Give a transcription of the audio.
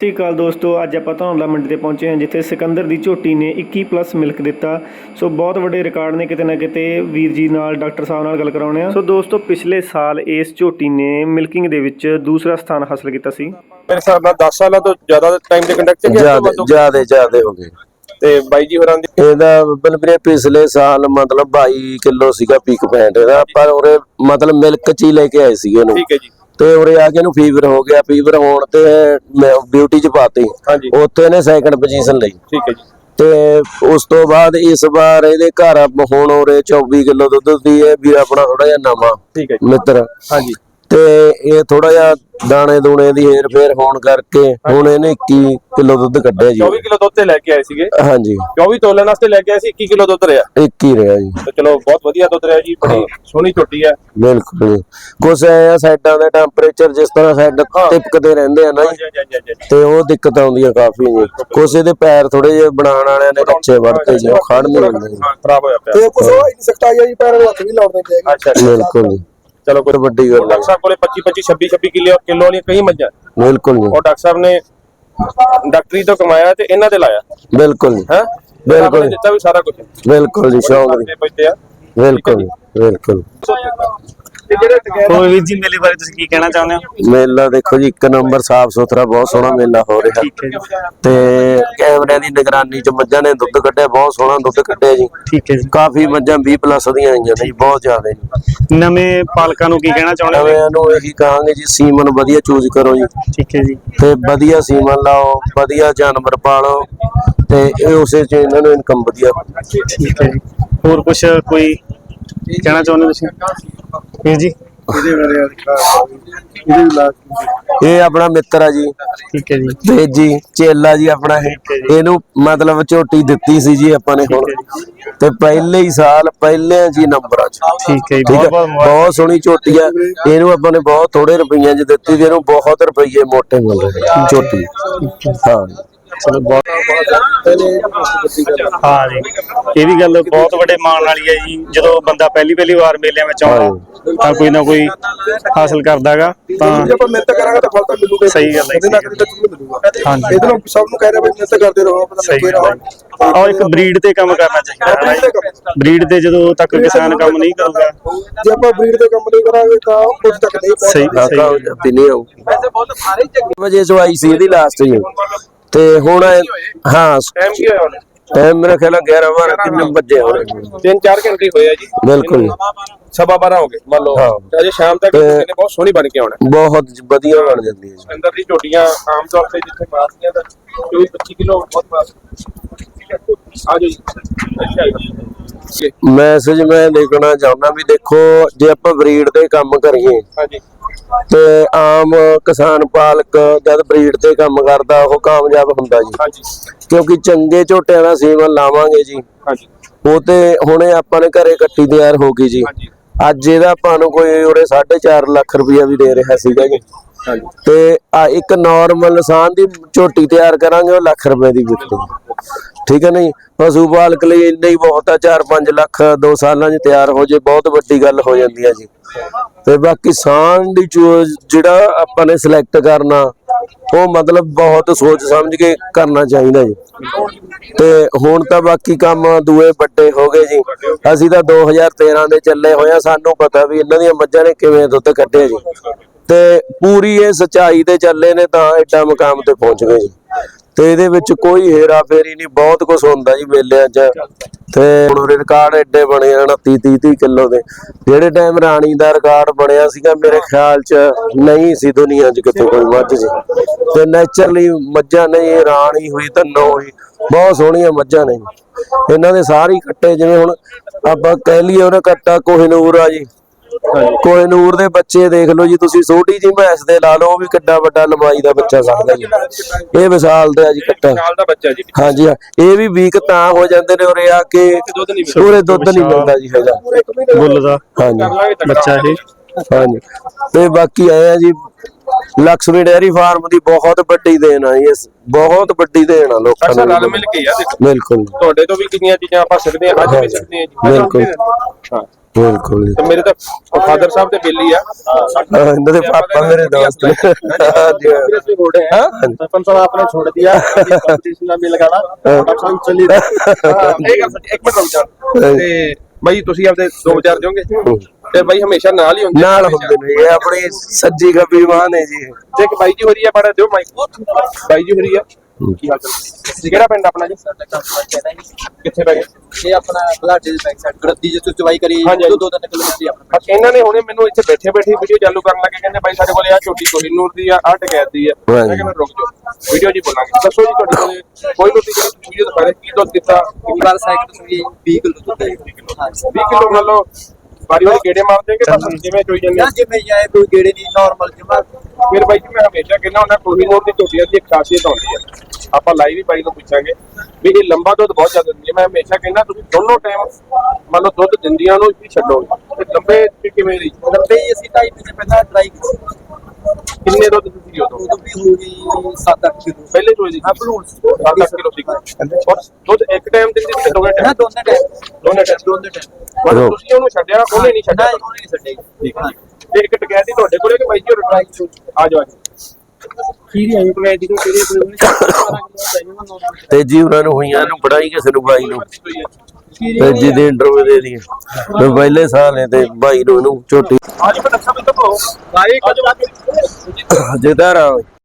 ਸਤਿ ਸ਼੍ਰੀ ਅਕਾਲ ਦੋਸਤੋ ਅੱਜ ਆਪਾਂ ਧੌਲਾ ਮੰਡੀ ਤੇ ਪਹੁੰਚੇ ਹਾਂ ਜਿੱਥੇ ਸਿਕੰਦਰ ਦੀ ਝੋਟੀ ਨੇ 21 ਪਲੱਸ ਮਿਲਕ ਦਿੱਤਾ। ਸੋ ਬਹੁਤ ਵੱਡੇ ਰਿਕਾਰਡ ਨੇ ਕਿਤੇ ਨਾ ਕਿਤੇ ਵੀਰ ਜੀ ਨਾਲ ਡਾਕਟਰ ਸਾਹਿਬ ਨਾਲ ਗੱਲ ਕਰਾਉਣੇ ਆ ਸੋ ਦੋਸਤੋ ਪਿਛਲੇ ਸਾਲ ਇਸ ਝੋਟੀ ਨੇ ਮਿਲਕਿੰਗ ਦੇ ਵਿੱਚ ਦੂਸਰਾ ਸਥਾਨ ਹਾਸਲ ਕੀਤਾ ਸੀ। ਮੇਰੇ ਹਿਸਾਬ ਨਾਲ 10 ਸਾਲਾਂ ਤੋਂ ਜ਼ਿਆਦਾ ਟਾਈਮ ਦੇ ਕੰਡਕਟ ਚ ਗਿਆ ਜਿਆਦੇ ਜਿਆਦੇ ਜਿਆਦੇ ਹੋ ਗਏ। ਤੇ ਬਾਈ ਜੀ ਹੋਰਾਂ ਦੀ? ਇਹਦਾ ਬਲਬਰੇ ਪਿਛਲੇ ਸਾਲ ਮਤਲਬ 22 ਕਿਲੋ ਸੀਗਾ ਪੀਕ ਪੈਂਟ ਇਹਦਾ ਪਰ ਉਰੇ ਮਤਲਬ ਮਿਲਕ ਚ ਹੀ ਲੈ ਕੇ ਆਏ ਸੀਗੇ ਇਹਨੂੰ ਠੀਕ ਹੈ ਜੀ। ਤੇ ਉਰੇ ਆ ਕੇ ਇਹਨੂੰ ਫੀਵਰ ਹੋ ਗਿਆ ਫੀਵਰ ਹੋਣ ਤੇ ਬਿਊਟੀ ਚ ਪਾਤੀ। ਹਾਂਜੀ। ਉੱਥੇ ਇਹਨੇ ਸੈਕੰਡ ਪੋਜੀਸ਼ਨ ਲਈ। ਠੀਕ ਹੈ ਜੀ। ਤੇ ਉਸ ਤੋਂ ਬਾਅਦ ਇਸ ਵਾਰ ਇਹਦੇ ਘਰ ਹੁਣ ਉਰੇ 24 ਕਿਲੋ ਦੁੱਧ ਦੀ ਹੈ ਵੀਰ ਆਪਣਾ ਥੋੜਾ ਜਿਹਾ ਨਵਾਂ ਠੀਕ ਹੈ ਜੀ। ਮਿੱਤਰ। ਹਾਂਜੀ। ਤੇ ਇਹ ਥੋੜਾ ਜਿਹਾ ਦਾਣੇ ਦੂਣੇ ਦੀ ਹੇਰ ਫੇਰ ਹੋਣ ਕਰਕੇ ਹੁਣ ਇਹਨੇ 21 ਕਿਲੋ ਦੁੱਧ ਕੱਢਿਆ ਜੀ। 24 ਕਿਲੋ ਦੁੱਧ ਤੇ ਲੈ ਕੇ ਆਏ ਸੀਗੇ। ਹਾਂਜੀ। 24 ਤੋਲਣ ਵਾਸਤੇ ਲੈ ਕੇ ਆਏ ਸੀ 21 ਕਿਲੋ ਦੁੱਧ ਰਿਹਾ। ਇੱਕ ਹੀ ਰਿਹਾ ਜੀ। ਤੇ ਚਲੋ ਬਹੁਤ ਵਧੀਆ ਦੁੱਧ ਰਿਹਾ ਜੀ ਬੜੀ ਸੋਹਣੀ ਝੋਟੀ ਹੈ। ਬਿਲਕੁਲ ਜੀ। ਕੁਛ ਐ ਆ ਸਾਈਡਾਂ ਦੇ ਟੈਂਪਰੇਚਰ ਜਿਸ ਤਰ੍ਹਾਂ ਸਾਈਡ ਟਿਪਕਦੇ ਰਹਿੰਦੇ ਆ ਨਾ ਜੀ। ਤੇ ਉਹ ਦਿੱਕਤ ਆਉਂਦੀ ਆ ਕਾਫੀ ਜੀ। ਕੁਛ ਇਹਦੇ ਪੈਰ ਥੋੜੇ ਜਿਹੇ ਬਣਾਉਣ ਵਾਲਿਆਂ ਨੇ ਕੱਚੇ ਵੜਤੇ ਜੀ ਉਹ ਖੜ ਨਹੀਂ ਹੁੰਦੇ। ਖਰਾਬ ਹੋਇਆ ਪਿਆ। ਤੇ ਕੁਛ ਹੋ ਹੀ ਨਹੀਂ ਸਕਦਾ ਆ ਜੀ ਪੈਰਾਂ ਨੂੰ ਹੱਥ ਵੀ ਲਾਉਣੇ ਚਾਹੀਦੇ ਅੱਛਾ। ਬਿਲਕੁਲ ਜੀ। ਚਲੋ ਕੋਈ ਵੱਡੀ ਗੱਲ ਡਾਕਟਰ ਸਾਹਿਬ ਕੋਲੇ 25 25 26 26 ਕਿਲੋ ਕਿਲੋ ਵਾਲੀਆਂ ਕਈ ਮੱਝਾਂ? ਬਿਲਕੁਲ ਜੀ। ਉਹ ਡਾਕਟਰ ਸਾਹਿਬ ਨੇ ਡਾਕਟਰੀ ਤੋਂ ਕਮਾਇਆ ਤੇ ਇਹਨਾਂ ਤੇ ਲਾਇਆ। ਬਿਲਕੁਲ ਜੀ। ਹੈ? ਬਿਲਕੁਲ। ਦਿੱਤਾ ਵੀ ਸਾਰਾ ਕੁਝ ਬਿਲਕੁਲ ਜੀ ਸ਼ੌਂਕ ਆ। ਬਿਲਕੁਲ ਜੀ, ਬਿਲਕੁਲ। ਹੋਰ ਵੀਰ ਜੀ ਮੇਲੇ ਬਾਰੇ ਤੁਸੀਂ ਕੀ ਕਹਿਣਾ ਚਾਹੁੰਦੇ ਹੋ? ਮੇਲਾ ਦੇਖੋ ਜੀ ਇੱਕ ਨੰਬਰ ਸਾਫ਼ ਸੁਥਰਾ ਬਹੁਤ ਸੋਹਣਾ ਮੇਲਾ ਹੋ ਰਿਹਾ। ਠੀਕ ਹੈ ਜੀ। ਤੇ ਕੈਮਰਿਆਂ ਦੀ ਨਿਗਰਾਨੀ ਚ ਮੱਝਾਂ ਨੇ ਦੁੱਧ ਕੱਢਿਆ ਬਹੁਤ ਸੋਹਣਾ ਦੁੱਧ ਕੱਢਿਆ ਜੀ। ਠੀਕ ਹੈ ਜੀ। ਕਾਫੀ ਮੱਝਾਂ 20 ਪਲੱਸ ਦੀਆਂ ਆਈਆਂ ਨੇ ਜੀ ਬਹੁਤ ਜ਼ਿਆਦਾ ਜੀ। ਨਵੇਂ ਪਾਲਕਾਂ ਨੂੰ ਕੀ ਕਹਿਣਾ ਚਾਹੁੰਦੇ ਹੋ? ਨਵੇਂ ਨੂੰ ਇਹੀ ਕਹਾਂਗੇ ਜੀ ਸੀਮਨ ਵਧੀਆ ਚੂਜ਼ ਕਰੋ ਜੀ। ਠੀਕ ਹੈ ਜੀ। ਤੇ ਵਧੀਆ ਸੀਮਨ ਲਾਓ ਵਧੀਆ ਜਾਨਵਰ ਪਾਲੋ ਤੇ ਇਹ ਉਸੇ ਚ ਇਹਨਾਂ ਨੂੰ ਇਨਕਮ ਵਧੀਆ। ਠੀਕ ਹੈ ਜੀ। ਹੋਰ ਕੁਝ ਕੋਈ ਕਹਿਣਾ ਚਾਹੁੰਦੇ ਤੁਸੀਂ? ਵੀਰ ਜੀ? ਇਹਦੇ ਬਾਰੇ ਇਹਦੇ ਲਾਸਟ ਇਹ ਆਪਣਾ ਮਿੱਤਰ ਆ ਜੀ। ਠੀਕ ਹੈ ਜੀ। ਤੇਜੀ ਚੇਲਾ ਜੀ ਆਪਣਾ ਇਹ। ਇਹਨੂੰ ਮਤਲਬ ਝੋਟੀ ਦਿੱਤੀ ਸੀ ਜੀ ਆਪਾਂ ਨੇ ਹੁਣ। ਤੇ ਪਹਿਲੇ ਹੀ ਸਾਲ ਪਹਿਲੇ ਜੀ ਨੰਬਰਾਂ ਚ। ਠੀਕ ਹੈ ਜੀ। ਬਹੁਤ ਸੋਹਣੀ ਝੋਟੀ ਆ। ਇਹਨੂੰ ਆਪਾਂ ਨੇ ਬਹੁਤ ਥੋੜੇ ਰੁਪਈਆਂ 'ਚ ਦਿੱਤੀ ਤੇ ਇਹਨੂੰ ਬਹੁਤ ਰੁਪਈਏ ਮੋਟੇ ਮਿਲ ਰਹੇ ਝੋਟੀ। ਹਾਂ। ਚਲੋ ਬਹੁਤ ਹਾਂ ਜੀ। ਇਹ ਵੀ ਗੱਲ ਬਹੁਤ ਵੱਡੇ ਮਾਣ ਵਾਲੀ ਹੈ ਜੀ। ਜਦੋਂ ਬੰਦਾ ਪਹਿਲੀ ਪਹਿਲੀ ਵਾਰ ਮੇਲਿਆਂ ਵਿੱਚ ਆਉਂਦਾ ਤਾਂ ਕੋਈ ਨਾ ਕੋਈ ਹਾਸਲ ਕਰਦਾਗਾ ਤਾਂ ਜੇ ਆਪਾਂ ਮਿਹਨਤ ਕਰਾਂਗੇ ਤਾਂ ਫਲ ਤਾਂ ਮਿਲੂਗਾ। ਸਹੀ ਗੱਲ ਹੈ, ਕਦੇ ਨਾ ਕਦੇ ਤਾਂ ਜ਼ਰੂਰ ਮਿਲੂਗਾ। ਹਾਂਜੀ। ਇਹਦੇ ਨੂੰ ਸਭ ਨੂੰ ਕਹਿ ਰਿਹਾ ਵੀ ਮਿਹਨਤ ਕਰਦੇ ਰਹੋ ਆਪਣਾ ਗੱਲ ਰਹੋ ਔਰ ਇੱਕ ਬਰੀਡ ਤੇ ਕੰਮ ਕਰਨਾ ਚਾਹੀਦਾ ਹੈ ਬਰੀਡ ਤੇ ਜਦੋਂ ਤੱਕ ਕਿਸਾਨ ਕੰਮ ਨਹੀਂ ਕਰੂਗਾ ਜੇ ਆਪਾਂ ਬਰੀਡ ਤੇ ਕੰਮ ਨਹੀਂ ਕਰਾਂਗੇ ਤਾਂ ਉਦੋਂ ਤੱਕ ਨਹੀਂ ਪਹੁੰਚ ਸਹੀ ਕਾਕਾ ਹੋ। ਜਾਂਦੀ ਨਹੀਂ ਆਉ ਵਜੇ ਸੋ ਆਈ ਸੀ ਇਹਦੀ ਲਾਸਟ ਜੀ। ਤੇ ਹੁਣ ਇਹ- ਹਾਂ ਟਾਈਮ ਕੀ ਹੋਇਆ ਹੁਣ? ਟਾਈਮ ਮੇਰੇ ਖਿਆਲ ਨਾਲ 11 ਵਾਰ ਕਿੰਨੇ ਵੱਜੇ ਹੋਣੇ। 3-4 ਘੰਟੇ ਹੀ ਹੋਏ ਆ ਜੀ। ਬਿਲਕੁਲ। ਸਵਾ 12 ਹੋ ਗਏ ਮੰਨ ਲਓ। ਹਾਂ। ਅਜੇ ਸ਼ਾਮ ਤੱਕ ਤੇ- ਇਹਨੇ ਬਹੁਤ ਸੋਹਣੀ ਬਣ ਕੇ ਆਉਣਾ। ਬਹੁਤ ਵਧੀਆ ਬਣ ਜਾਂਦੀ ਹੈ ਜੀ। ਅੰਦਰ ਦੀ ਝੋਟੀਆਂ ਆਮ ਤੌਰ ਤੇ ਜਿੱਥੇ ਮਾਰਦੀਆਂ ਤਾਂ 24-25 ਕਿਲੋ ਬਹੁਤ ਮਾਰ ਆ ਜਾਓ ਜੀ। ਅੱਛਾ ਜੀ। ਮੈਸੇਜ ਮੈਂ ਦੇਖਣਾ ਚਾਹੁੰਦਾ ਵੀ ਦੇਖੋ ਜੇ ਆਪਾਂ ਬਰੀਡ ਤੇ ਕੰਮ ਕਰੀਏ ਹਾਂਜੀ। ਤੇ ਆਮ ਕਿਸਾਨ ਪਾਲਕ ਜਦ ਬਰੀਡ ਤੇ ਕੰਮ ਕਰਦਾ ਉਹ ਕਾਮਯਾਬ ਹੁੰਦਾ ਜੀ। ਹਾਂਜੀ। ਕਿਉਂਕਿ ਚੰਗੇ ਝੋਟਿਆਂ ਦਾ ਸੀਮਨ ਲਾਵਾਂਗੇ ਜੀ। ਹਾਂਜੀ। ਉਹ ਤੇ ਹੁਣੇ ਆਪਾਂ ਨੇ ਘਰੇ ਕੱਟੀ ਤਿਆਰ ਹੋ ਗਈ ਜੀ। ਅੱਜ ਇਹਦਾ ਆਪਾਂ ਨੂੰ ਕੋਈ ਉਰੇ 4.5 ਲੱਖ ਰੁਪਇਆ ਵੀ ਦੇ ਰਿਹਾ ਸੀਗਾ ਜੀ। ਹਾਂਜੀ। ਤੇ ਆ ਇੱਕ ਨਾਰਮਲ ਇਨਸਾਨ ਦੀ ਝੋਟੀ ਤਿਆਰ ਕਰਾਂਗੇ ਉਹ ਲੱਖ ਰੁਪਏ ਦੀ ਵਿਕੂ ਠੀਕ ਹੈ ਨਹੀਂ? ਪਸ਼ੂ ਪਾਲਕ ਲਈ ਇੰਨਾ ਹੀ ਬਹੁਤ ਆ 4-5 ਲੱਖ 2 ਸਾਲਾਂ 'ਚ ਤਿਆਰ ਹੋ ਜੇ, ਬਹੁਤ ਵੱਡੀ ਗੱਲ ਹੋ ਜਾਂਦੀ ਹੈ ਜੀ। ਤੇ ਬਾਕੀ ਸਾਨ ਦੀ ਜਿਹੜਾ ਆਪਾਂ ਨੇ ਸਿਲੈਕਟ ਕਰਨਾ, ਉਹ ਮਤਲਬ ਬਹੁਤ ਸੋਚ ਸਮਝ ਕੇ ਕਰਨਾ ਚਾਹੀਦਾ ਜੀ। ਤੇ ਹੁਣ ਤਾਂ ਬਾਕੀ ਕੰਮ ਦੂਏ ਵੱਡੇ ਹੋ ਗਏ ਜੀ। ਅਸੀਂ ਤਾਂ 2013 ਦੇ ਚੱਲੇ ਹੋਏ ਆ, ਸਾਨੂੰ ਪਤਾ ਵੀ ਇਹਨਾਂ ਦੀਆਂ ਮੱਝਾਂ ਨੇ ਕਿਵੇਂ ਦੁੱਧ ਕੱਢਿਆ ਜੀ। ਤੇ ਪੂਰੀ ਇਹ ਸਚਾਈ ਤੇ ਚੱਲੇ ਨੇ ਤਾਂ ਐਡਾ ਮਕਾਮ ਤੇ ਪਹੁੰਚ ਗਏ ਜੀ। ਤੇ ਇਹਦੇ ਵਿੱਚ ਕੋਈ ਹੇਰਾ ਫੇਰੀ ਨਹੀਂ, ਬਹੁਤ ਕੁਝ ਹੁੰਦਾ ਜੀ ਮੇਲਿਆਂ 'ਚ। ਤੇ ਹੁਣ ਰਿਕਾਰਡ ਐਡੇ ਬਣੇ ਹਨ 30 30 ਕਿਲੋ ਦੇ। ਜਿਹੜੇ ਟਾਈਮ ਰਾਣੀ ਦਾ ਰਿਕਾਰਡ ਬਣਿਆ ਸੀਗਾ ਮੇਰੇ ਖਿਆਲ 'ਚ ਨਹੀਂ ਸੀ ਦੁਨੀਆ 'ਚ ਕਿਤੇ ਕੋਈ ਮੱਝ ਜੀ। ਤੇ ਨੇਚਰਲੀ ਮੱਝਾਂ ਨਹੀਂ ਰਾਣੀ ਹੋਈ ਤਾਂ ਨੋ ਹੋਈ, ਬਹੁਤ ਸੋਹਣੀਆਂ ਮੱਝਾਂ ਨੇ। ਇਹਨਾਂ ਦੇ ਸਾਰੇ ਕੱਟੇ ਜਿਵੇਂ ਹੁਣ ਆਪਾਂ ਕਹਿ ਲਈਏ ਉਹਨੇ ਕੱਟਾ ਕੋਹਿਨੂਰ ਆ ਜੀ। ਕੋਹਿਨੂਰ ਦੇ ਬੱਚੇ ਦੇਖ ਲਓ ਜੀ ਤੁਸੀਂ ਛੋਟੀ ਜਿਹੀ ਭੈਂਸ ਦੇ ਲਾ ਲਓ ਉਹ ਵੀ ਕਿੱਡਾ ਵੱਡਾ ਲੰਬਾਈ ਦਾ ਬੱਚਾ ਸਕਦਾ ਜੀ। ਇਹ ਵਿਸ਼ਾਲ ਦਾ ਜੀ ਕੱਟਾ। ਸਾਲ ਦਾ ਬੱਚਾ ਜੀ। ਹਾਂਜੀ ਹਾਂ, ਇਹ ਵੀ ਵੀਕ ਤਾਂ ਹੋ ਜਾਂਦੇ ਨੇ ਉਰੇ ਆ ਕੇ ਦੁੱਧ ਨਹੀਂ ਪੂਰੇ ਦੁੱਧ ਨਹੀਂ ਮਿਲਦਾ ਜੀ ਹੈਗਾ। ਬੁੱਲ ਦਾ ਹਾਂਜੀ। ਬੱਚਾ ਇਹ। ਹਾਂਜੀ। ਤੇ ਬਾਕੀ ਆਏ ਆ ਜੀ ਲక్ష్ਮੀ ਡੇਅਰੀ ਫਾਰਮ ਦੀ ਬਹੁਤ ਵੱਡੀ ਦੇਣ ਆ ਇਸ ਬਹੁਤ ਵੱਡੀ ਦੇਣ ਆ ਲੋਕਾਂ ਅੱਛਾ ਨੂੰ। ਰਲ ਮਿਲ ਕੇ ਆ ਦੇਖੋ। ਬਿਲਕੁਲ। ਤੁਹਾਡੇ ਤੋਂ ਵੀ ਕਿੰਨੀਆਂ ਚੀਜ਼ਾਂ ਆਪਾਂ ਸਿੱਖਦੇ ਆ ਅੱਜ ਵੀ ਸਿੱਖਦੇ ਆ ਜੀ। ਬਿਲਕੁਲ। ਹਾਂ। ਬਿਲਕੁਲ ਜੀ। ਤੇ ਮੇਰੇ ਤਾਂ ਫਾਦਰ ਸਾਹਿਬ ਦੇ ਬੇਲੀ ਆ ਹਾਂ, ਇਹਨਾਂ ਦੇ ਪਾਪਾ ਮੇਰੇ ਦੋਸਤ ਨੇ ਹਾਂਜੀ ਹਾਂ। सरपंच साहब आपने छोड़ दिया कंपटीशन में लगाना डॉक्टर साहब चलिए ਹਾਂ, ਇਹ ਗੱਲ ਸੱਚ- ਇੱਕ ਮਿੰਟ ਰੁਕ ਜਾ ਤੇ ਬਾਈ ਤੁਸੀਂ ਆਪਦੇ ਦੋ ਵਿਚਾਰ ਦਿਓਗੇ ਤੇ ਬਾਈ ਹਮੇਸ਼ਾ ਨਾਲ ਹੀ ਹੁੰਦੇ ਨਾਲ ਹਮੇਸ਼ਾ। ਹੁੰਦੇ ਨੇ ਇਹ ਆਪਣੀ ਸੱਜੀ ਗੱਬੀ ਮਾਂ ਨੇ ਜੀ ਇਹ। ਤੇ ਇੱਕ ਬਾਈ ਜੀ ਹੋ ਰਹੀ ਆ ਬੜਾ ਦਿਓ ਮਾਈਕ ਬਾਈ ਜੀ ਹੋ ਰਹੀ ਆ ਕੀ ਹਾਲ ਚਾਲ? ਕਿਹੜਾ ਪਿੰਡ ਆਪਣਾ ਜੀ? ਕਿੱਥੇ ਪੈ ਗਏ? ਇਹ ਆਪਣਾ ਬਲਾਡੇ ਦੇ ਬੈਕ ਸਾਈਡ ਗੜਦੀ ਜੇ ਤੁਸੀਂ ਚਵਾਈ ਕਰੀ। ਦੋ ਦੋ ਤਿੰਨ ਕਿਲੋਮੀਟਰ ਆਪਣਾ ਇਹਨਾਂ ਨੇ ਹੁਣੇ ਮੈਨੂੰ ਇੱਥੇ ਬੈਠੇ ਬੈਠੇ ਵੀਡੀਓ ਚਾਲੂ ਕਰਨ ਲੱਗੇ ਕਹਿੰਦੇ ਬਾਈ ਸਾਡੇ ਕੋਲੇ ਆ ਛੋਟੀ ਕੋਹੀਨੂਰ ਦੀ ਆ ਆ ਟਕੈਤ ਦੀ ਆ। ਮੈਂ। ਕਹਿੰਦਾ ਰੁਕ ਜਾਓ ਵੀਡੀਓ ਜੀ ਬੋਲਾਂਗੇ। ਦੱਸੋ ਜੀ ਤੁਹਾਡੇ ਕੋਲੇ ਕੋਈ ਨੂੰ ਦੀ ਵੀਡੀਓ ਦਿਖਾ ਰਹੇ ਕੀ ਦੁੱਧ ਦਿੱਤਾ? ਇੱਕ ਵਾਰ ਸਾਈਕਲ ਤੁਸੀਂ 20 ਕਿਲੋ ਦੁੱਧ ਦੇ ਹਾਂਜੀ। 20 ਕਿਲੋ ਮੰਨ ਲਓ ਵਾਰੀ ਵਾਰੀ ਗੇੜੇ ਮਾਰ ਦੇਗੇ ਬਸ ਜਿਵੇਂ ਚੋਈ ਜਾਂਦੇ ਜਿਵੇਂ ਜਾਏ ਕੋਈ ਗੇੜੇ ਨਹੀਂ ਨਾਰਮਲ ਜਿਵੇਂ ਫਿਰ ਬਾਈ ਜੀ ਮੈਂ ਹਮੇਸ਼ਾ ਕਹਿੰਦਾ ਹੁੰਦਾ ਕੋਹੀਨੂਰ ਦੀ ਝੋਟੀਆਂ ਦੀ ਇੱਕ ਖਾਸੀਅਤ ਹੁੰਦੀ ਹੈ। ਆਪਾਂ ਲਾਈਵ ਹੀ ਬਾਈ ਨੂੰ ਪੁੱਛਾਂਗੇ ਵੀ ਇਹ ਲੰਬਾ ਦੁੱਧ ਬਹੁਤ ਜ਼ਿਆਦਾ ਦਿੰਦੀ ਹੈ। ਮੈਂ ਹਮੇਸ਼ਾ ਕਹਿੰਦਾ ਤੁਸੀਂ ਦੋਨੋਂ ਟਾਈਮ ਮੰਨ ਲਓ ਦੁੱਧ ਦਿੰਦੀਆਂ ਨੂੰ ਹੀ ਛੱਡੋ। ਤੇ ਲੰਬੇ ਕਿਵੇਂ ਦੀ ਲੰਬੇ ਹੀ ਅਸੀਂ ਢਾਈ ਮਹੀਨੇ ਪਹਿਲਾਂ ਟਰਾਈ ਕੀਤੀ ਕਿੰਨੇ ਦੁੱਧ ਦਿੱਤੀ ਉਦੋਂ ਉਦੋਂ ਵੀ ਹੋ ਗਈ 7-8 ਕਿਲੋ। ਪਹਿਲੇ ਚੋਈ ਦੀ ਹਾਂ ਬਲੂਨ 7 ਕਿਲੋ ਸੀ ਔਰ ਦੁੱਧ ਇੱਕ ਟਾਈਮ ਦਿੰਦੀ ਸੀ ਦੋਵੇਂ ਨਾ ਟਾਈਮ ਦੋਨੇ ਟਾਈਮ ਦੋਨੇ ਟਾਈਮ ਦੋਨੇ ਟਾਈਮ ਮਤਲਬ ਤੁਸੀਂ ਉਹਨੂੰ ਛੱਡਿਆ ਉਹਨੇ ਨਹੀਂ ਛੱਡਿਆ। ਉਹਨੇ ਨਹੀਂ ਛੱਡੇ ਠੀਕ ਹੈ ਤੇ ਇੱਕ ਟਕੈਤੀ ਤੁਹਾਡੇ ਕੋਲੇ ਕਿ ਬਾਈ ਜੀ ਹੋਰ ਟਰਾਈ ਆ ਜਾਓ ਖੀਰੀ ਆਈ ਮੈਂ ਦੀ ਨੂੰ ਕਿਹੜੇ ਤੇ ਜੀ ਉਹਨਾਂ ਨੂੰ ਹੋਈਆਂ ਨੂੰ ਪੜਾਈ ਕਿਸੇ ਨੂੰ ਬਾਈ ਨੂੰ। ਤੇ ਜੀ ਦੇ ਇੰਟਰਵਿਊ ਦੇ ਦੀ ਤੇ ਪਹਿਲੇ ਸਾਲ ਨੇ ਤੇ ਬਾਈ ਨੂੰ ਇਹਨੂੰ ਝੋਟੀ ਅੱਜ ਮੈਂ ਦੱਸਾਂ ਵੀ ਤਾਂ ਭਾਓ ਬਾਈ ਅੱਜ ਬਾਕੀ ਜਿਦਾਰ